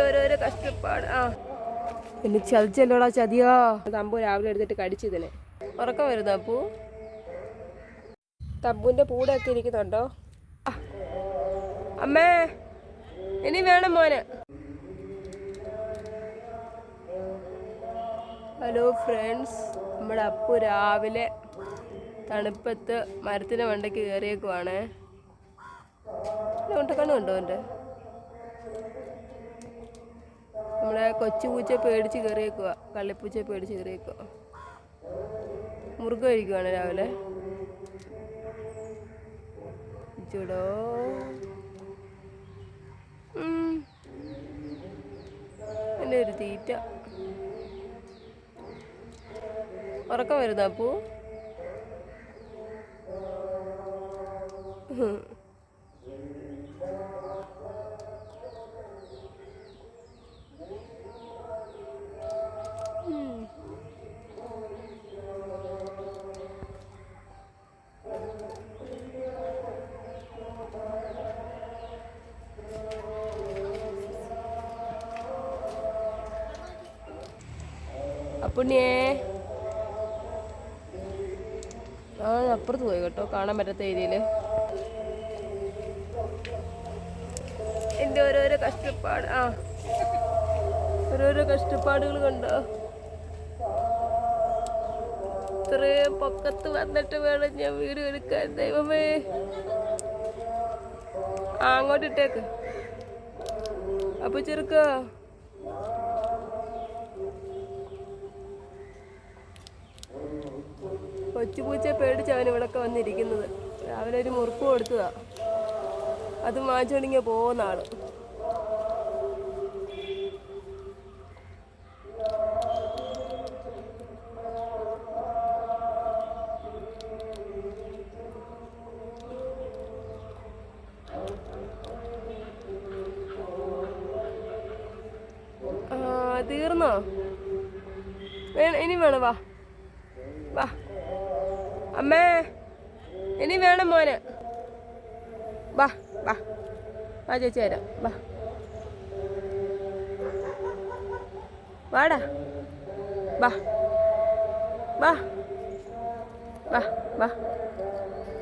എന്റെ ഓരോരോ കഷ്ടപ്പാട്. ആ. എന്നെ ചതിച്ചല്ലോടാ ചതിയാ. തമ്പു രാവിലെ എടുത്തിട്ട് കടിച്ചിതിനെ. ഉറക്കം വരുന്നു അപ്പു തമ്പുവിന്റെ പൂടൊക്കെ ഇരിക്കുന്നുണ്ടോ. അമ്മേ ഇനി വേണം മോന്. ഹലോ ഫ്രണ്ട്സ് നമ്മുടെ അപ്പു രാവിലെ തണുപ്പത്ത് മരത്തിന് മണ്ടയ്ക്ക് കയറിയേക്കുവാണേ. ഉണ്ടക്കണ്ണു ഉണ്ടോ എന്റെ നമ്മുടെ കൊച്ചു പൂച്ച പേടിച്ച് കയറിയേക്കുക കള്ളിപ്പൂച്ച പേടിച്ച് കയറിയേക്കുക മുറുക കഴിക്കുവാണ് രാവിലെ. ചൂടോ. എന്റെ ഒരു തീറ്റ. ഉറക്കം വരുന്ന അപ്പൂ? അപ്പുണ്ണിയേ ആ അപ്പുറത്ത് പോയി കേട്ടോ കാണാൻ പറ്റാത്ത ഏരിയയിൽ എന്റെ ഓരോരോ കഷ്ടപ്പാട് ആ. ഓരോരോ കഷ്ടപ്പാടുകൾ കണ്ടോ? ഇത്രയും പൊക്കത്ത് വന്നിട്ട് വേണം ഞാൻ വീട് എടുക്കാൻ ദൈവമേ. ആ അങ്ങോട്ട് ഇട്ടേക്ക്. അപ്പൊ ചെറുക്ക? കൊച്ചുപൂച്ച പേടിച്ച് അവൻ ഇവിടൊക്കെ വന്നിരിക്കുന്നത്. രാവിലെ ഒരു മുറുക്ക് കൊടുത്തതാ. അത് മാച്ചോണിങ്ങ പോകുന്ന ആ, തീർന്നോ? ഇനി വേണം വാ. വാ. അമ്മേ ഇനി വേണം മോന്. വാ വാ. വാ ചേച്ചി വരാം. വാ. വാടാ. വാ. വാ. വാ വാ.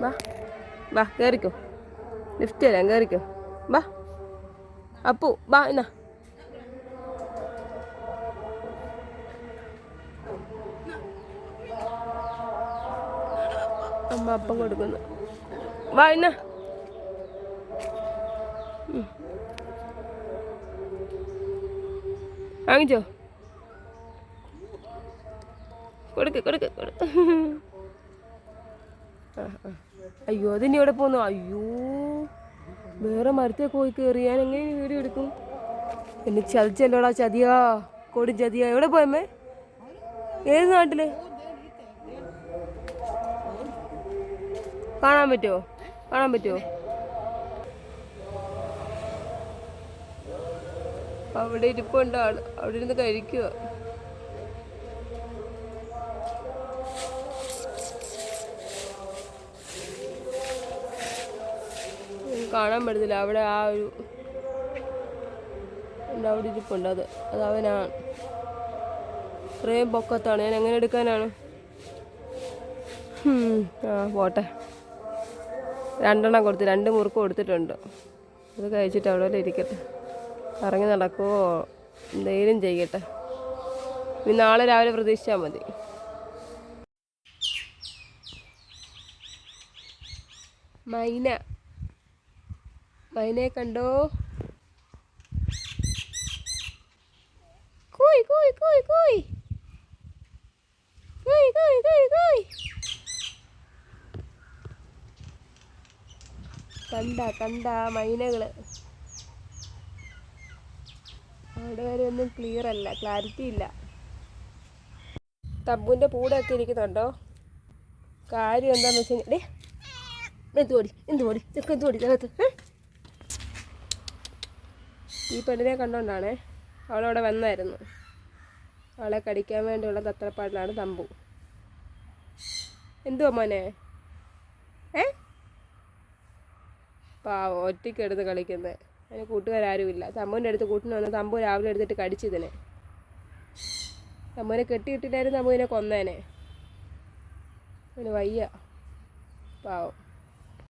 വാ. വാ കയറിക്കോ ലിഫ്റ്റ് തരാം കയറിക്കോ വാ. അപ്പു വാ എന്നാ അപ്പം കൊടുക്കുന്നു. വാ ഇന്ന. ഉം. വാങ്ങിച്ചോ? കൊടുക്ക് കൊടുക്ക് കൊടുക്ക്. അയ്യോ അതിന് ഇവിടെ പോന്നു? അയ്യോ. വേറെ മരത്തെ പോയി കയറി ഞാൻ എങ്ങനെ എടുക്കും? എന്നെ ചതിച്ചല്ലോടാ ചതിയാ. കൊടി ചതിയാ. എവിടെ പോയമ്മേ? ഏത് നാട്ടിൽ? കാണാൻ പറ്റുമോ കാണാൻ പറ്റുമോ അവിടെ ഇരിപ്പുണ്ട് അവിടെ ഇരുന്ന് കഴിക്കുക. കാണാൻ പറ്റത്തില്ല അവിടെ ആ ഒരു അവിടെ ഇരിപ്പുണ്ട് അത്. അത് അവനാണ്. ഇത്രയും പൊക്കത്താണ്. ഞാൻ എങ്ങനെ എടുക്കാനാണ്? ആ പോട്ടെ. രണ്ടെണ്ണം കൊടുത്ത് രണ്ട് മുറുക്ക് കൊടുത്തിട്ടുണ്ട്. അത് കഴിച്ചിട്ട് അവിടെ ഇരിക്കട്ടെ. ഇറങ്ങി നടക്കുമോ എന്തെങ്കിലും ചെയ്യട്ടെ. ഇനി നാളെ രാവിലെ പ്രതീക്ഷിച്ചാൽ മതി. മൈന. മൈനയെ കണ്ടോ? കൂയ് കൂയ് കൂയ് കൂയ്. കൂയ് കൂയ് കൂയ് കൂയ്. കണ്ട കണ്ട മൈനകൾ. അവിടെ വരെ ഒന്നും ക്ലിയർ അല്ല ക്ലാരിറ്റി ഇല്ല. തമ്പുന്റെ പൂടൊക്കെ ഇരിക്കുന്നുണ്ടോ? കാര്യം എന്താന്ന് വെച്ച് കഴിഞ്ഞാൽ എന്ത് ഓടി എന്ത് ഓടി ചെക്ക് എന്ത് ഓടി അതിനകത്ത് ഏ? ഈ പെണ്ണിനെ കണ്ടോണ്ടാണേ അവളവിടെ വന്നായിരുന്നു. അവളെ കടിക്കാൻ വേണ്ടിയുള്ള തത്രപ്പാടിലാണ് തമ്പു. എന്തുവാ മോനെ? ഏ? പാവം ഒറ്റയ്ക്ക് എടുത്ത് കളിക്കുന്നത് അതിന് കൂട്ടുകാരും തമ്മുവിന്റെ അടുത്ത് കൂട്ടിന് വന്ന് തമ്പു രാവിലെ എടുത്തിട്ട് കടിച്ചിതിനെ തമ്മുവിനെ കെട്ടിയിട്ടില്ലായിരുന്നു തമ്മുവിനെ കൊന്നേനെ. അവന് വയ്യ. പാവം.